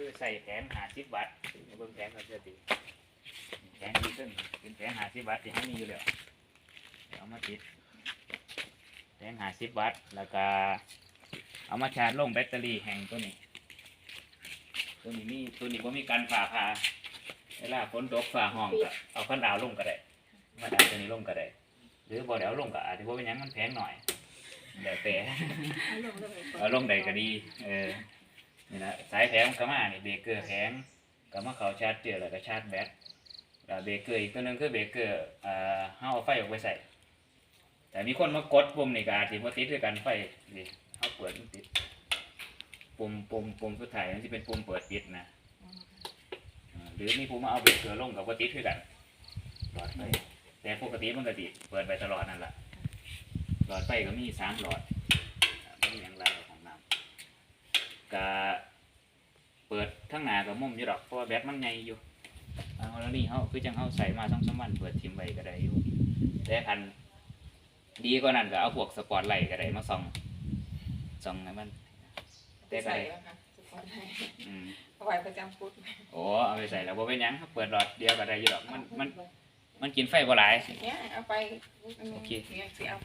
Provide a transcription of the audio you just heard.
คือใส่แผงหาสิบบาทเบิ่งแผงเขาจะตีแผงดีขึ้นเป็นแผงหาสิบบาทที่เขามีอยู่แล้วเอามาติดแผงหาสิบบาทแล้วก็เอามาชาร์จลงแบตเตอรี่แห่งตัวนี้ ตัวนี้มีตัวนี้ว่ามีการฝ่าผ่าเวลาฝนตกฝ่าห้องก็เอาพันดาวลงก็ได้มาดาวตัวนี้ลงก็ได้หรือบ่เดี๋ยวลงก็อาจจะว่าเป็นหยังมันแพงหน่อยเดี๋ยวแต่เอาลงใดก็ดี เออ นี่นะสายแผงก็มานี่เบรกเกอร์แผงก็มาเขาชาร์จเจอแล้วก็ชาร์จแบตแล้วเบรกเกอร์อีกตัวหนึงคือเบรกเกอร์อ่าเฮาเอาไฟออกไปใส่ แต่มีคนมากดปุ่มนี่ก็อาจสิบ่ติดด้วยกันไฟนี่เฮาเปิดมันติดปุ่มปุ่มปุ่มสุดท้ายมันสิเป็นปุ่มเปิดปิดนะหรือมีปุ่มมาเอาเบรกเกอร์ลงกับบ่ติดคือกันหลอดไฟแต่ปกติมันก็ติดเปิดไปตลอดนั่นแหละหลอดไฟก็มีสามหลอดอ่าบ่มีหยังไรของน้ำ ก็เปิด ทั้งหน้ากับมุมอยู่ดอกเพราะว่าแบตมันใหญ่อยู่เอาแล้วนี่เขาคือจังเขาใส่มาต้องสามวันเปิดทิมไว้ก็ได้อยู่แต่คันดีกว่านั้นก็เอาพวกสปอตไลท์ก็ได้มาส่องส่องให้มันแต่ก็ใส่ได้แล้วค่ะสปอร์ตไลท์อืมเอาไว้ประจำพุทธโอ้เอาไปใส่แล้วบ่เป็นหยังเปิดหลอดเดียวก็ได้อยู่ดอกมันมันมันกินไฟบ่หลาย เนี่ยเอาไปโอเค เนี่ยสิเอา